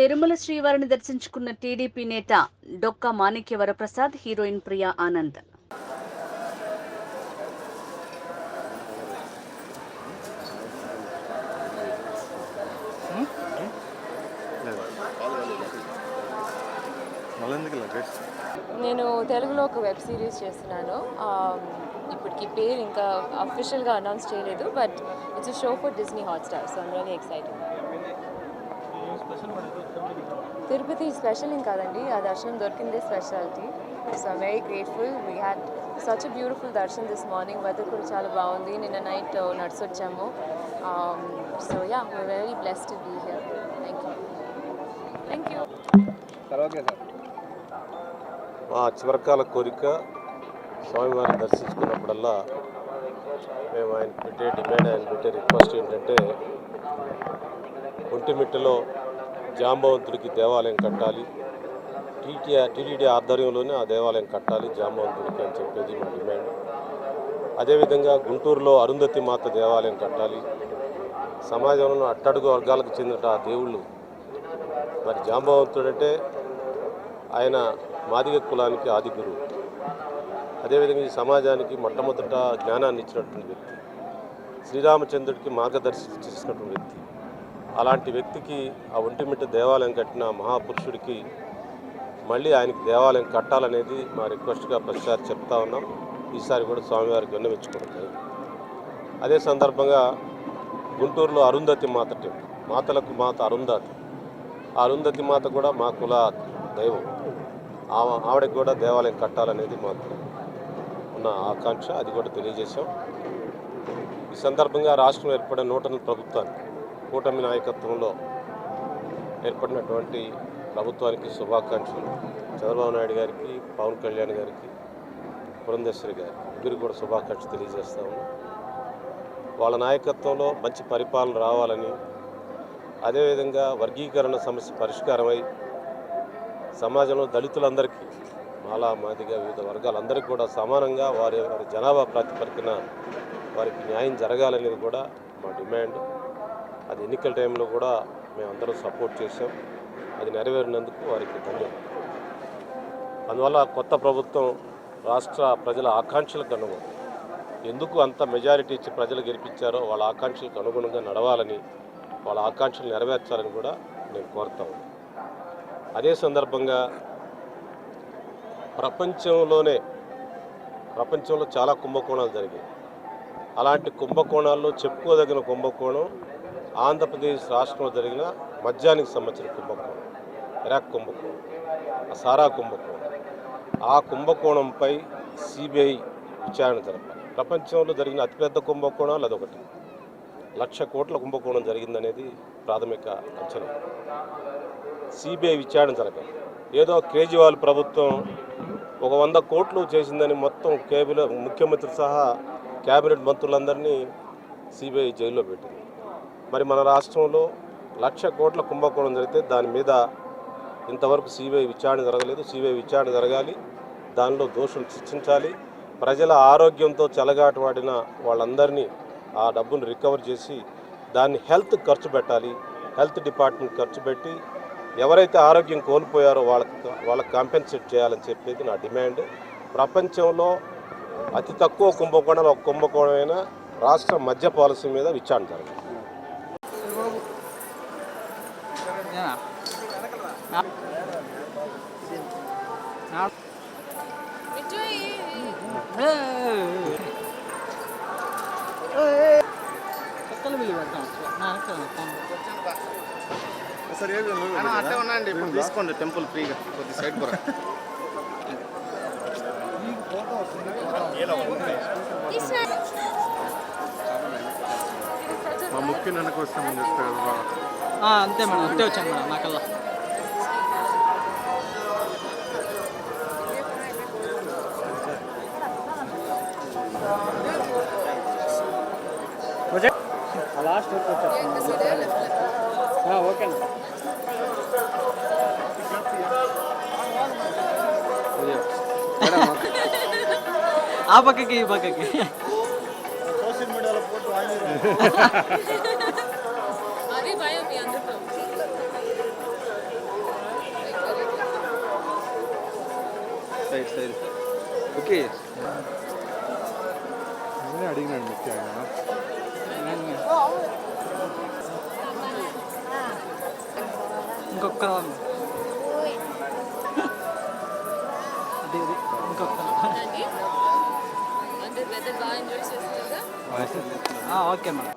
తిరుమల శ్రీవారిని దర్శించుకున్న టీడీపీ నేత డొక్క మాణిక్య వరప్రసాద్ హీరోయిన్ ప్రియా ఆనంద్. నేను తెలుగులో ఒక వెబ్ సిరీస్ చేస్తున్నాను. ఇప్పటికి పేరు ఇంకా అఫీషియల్గా అనౌన్స్ చేయలేదు but it's show for Disney Hotstar so I'm really excited Tirupati special ఏం కాదండి ఆ దర్శనం దొరికిందే speciality. So I'm very grateful we had such beautiful darshan this morning weather కూడా చాలా బాగుంది. నిన్న నైట్ నడిచి వచ్చాము so yeah we very blessed to be here thank you thank you మా చివరికాల కోరిక స్వామివారిని దర్శించుకున్నప్పుడల్లా మేము ఆయన పెట్టే డిమాండ్ ఆయన పెట్టే రిక్వెస్ట్ ఏంటంటే ఒంటిమిట్టలో జాంబవంతుడికి దేవాలయం కట్టాలి. టీటీ టీటీడీ ఆధ్వర్యంలోనే ఆ దేవాలయం కట్టాలి జాంబవంతుడికి అని చెప్పేది మా డిమాండ్. అదేవిధంగా గుంటూరులో అరుంధతి మాత దేవాలయం కట్టాలి. సమాజంలో అట్టడుగు వర్గాలకు చెందిన ఆ దేవుళ్ళు. మరి జాంబవంతుడంటే ఆయన మాదిగ కులానికి ఆది గురువు. అదేవిధంగా ఈ సమాజానికి మొట్టమొదట జ్ఞానాన్ని ఇచ్చినటువంటి వ్యక్తి. శ్రీరామచంద్రుడికి మార్గదర్శనం చేసినటువంటి వ్యక్తి. అలాంటి వ్యక్తికి ఆ ఒంటిమిట్ట దేవాలయం కట్టిన మహాపురుషుడికి మళ్ళీ ఆయనకి దేవాలయం కట్టాలనేది మా రిక్వెస్ట్గా ప్రతిసారి చెప్తా ఉన్నాం. ఈసారి కూడా స్వామివారికి విన్నవించుకోవడం అదే సందర్భంగా గుంటూరులో అరుంధతి మాత టెంపుల్ మాతలకు మాత అరుంధతి. ఆ అరుంధతి మాత కూడా మా కుల దైవం. ఆమె ఆవిడకి కూడా దేవాలయం కట్టాలనేది మాకు ఉన్న ఆకాంక్ష అది కూడా తెలియజేశాం. ఈ సందర్భంగా రాష్ట్రం ఏర్పడిన నూతన ప్రభుత్వానికి కూటమి నాయకత్వంలో ఏర్పడినటువంటి ప్రభుత్వానికి శుభాకాంక్షలు. చంద్రబాబు నాయుడు గారికి పవన్ కళ్యాణ్ గారికి పురంధేశ్వరి గారికి ఇద్దరికి కూడా శుభాకాంక్షలు తెలియజేస్తాము వాళ్ళ నాయకత్వంలో మంచి పరిపాలన రావాలని అదేవిధంగా వర్గీకరణ సమస్య పరిష్కారమై సమాజంలో దళితులందరికీ మాలా మాదిగా వివిధ వర్గాలందరికీ కూడా సమానంగా వారి వారి జనాభా ప్రాతిపదికన వారికి న్యాయం జరగాలనేది కూడా మా డిమాండ్. అది ఎన్నికల టైంలో కూడా మేమందరం సపోర్ట్ చేశాం. అది నెరవేరినందుకు వారికి ధన్యవాదాలు. అందువల్ల కొత్త ప్రభుత్వం రాష్ట్ర ప్రజల ఆకాంక్షలకు అనుగుణం. ఎందుకు అంత మెజారిటీ ఇచ్చి ప్రజలు గెలిపించారో వాళ్ళ ఆకాంక్షలకు అనుగుణంగా నడవాలని వాళ్ళ ఆకాంక్షలు నెరవేర్చాలని కూడా నేను కోరుతాను అదే సందర్భంగా ప్రపంచంలోనే ప్రపంచంలో చాలా కుంభకోణాలు జరిగాయి. అలాంటి కుంభకోణాల్లో చెప్పుకోదగిన కుంభకోణం ఆంధ్రప్రదేశ్ రాష్ట్రంలో జరిగిన మద్యానికి సంబంధించిన కుంభకోణం ఇరాక్ కుంభకోణం సారా కుంభకోణం. ఆ కుంభకోణంపై సిబిఐ విచారణ జరపాలి. ప్రపంచంలో జరిగిన అతిపెద్ద కుంభకోణాలు అదొకటి లక్ష కోట్ల కుంభకోణం జరిగిందనేది ప్రాథమిక అంచనా. సిబిఐ విచారణ జరపాలి. ఏదో కేజ్రీవాల్ ప్రభుత్వం ఒక వంద కోట్లు చేసిందని మొత్తం కేబినె ముఖ్యమంత్రి సహా కేబినెట్ మంత్రులందరినీ సిబిఐ జైల్లో పెట్టింది. మరి మన రాష్ట్రంలో లక్ష కోట్ల కుంభకోణం జరిగితే దాని మీద ఇంతవరకు సిబిఐ విచారణ జరగలేదు. సిబిఐ విచారణ జరగాలి. దానిలో దోషులు శిక్షించాలి ప్రజల ఆరోగ్యంతో చెలగాటవాడిన వాళ్ళందరినీ ఆ డబ్బును రికవర్ చేసి దాన్ని హెల్త్ ఖర్చు పెట్టాలి. హెల్త్ డిపార్ట్మెంట్ ఖర్చు పెట్టి ఎవరైతే ఆరోగ్యం కోల్పోయారో వాళ్ళకి వాళ్ళకి కాంపెన్సేట్ చేయాలని చెప్పేది నా డిమాండ్. ప్రపంచంలో అతి తక్కువ కుంభకోణాలు ఒక కుంభకోణమైన రాష్ట్ర మద్య పాలసీ మీద విచారణ జరగాలి. సరే ఏం లేదు. అన్న, అట్టే ఉన్నాయండి ఇప్పుడు తీసుకోండి టెంపుల్ ఫ్రీగా కొద్ది సైడ్ కూడా మా ముఖ్య వెనక వస్తామని చెప్తారు కదా అంతే మేడం అంతే వచ్చాను మేడం నాకల్లా ಲಾಸ್ಟ್ ಹಾಂ ಓಕೆನಾ ಆ ಪಕ್ಕಕ್ಕೆ ಈ ಪಕ್ಕಕ್ಕೆ ಸೋಷಿಯಲ್ ಮೀಡಿಯಾದಲ್ಲಿ ಫೋಟೋ ಅದೇ ಭಯ ಅಂದ್ರೆ సైడ్ సైడ్ ఓకే అడిగినాడు ముఖ్యంగా ఇంకొక అది అది ఇంకొక ఓకే మేడం.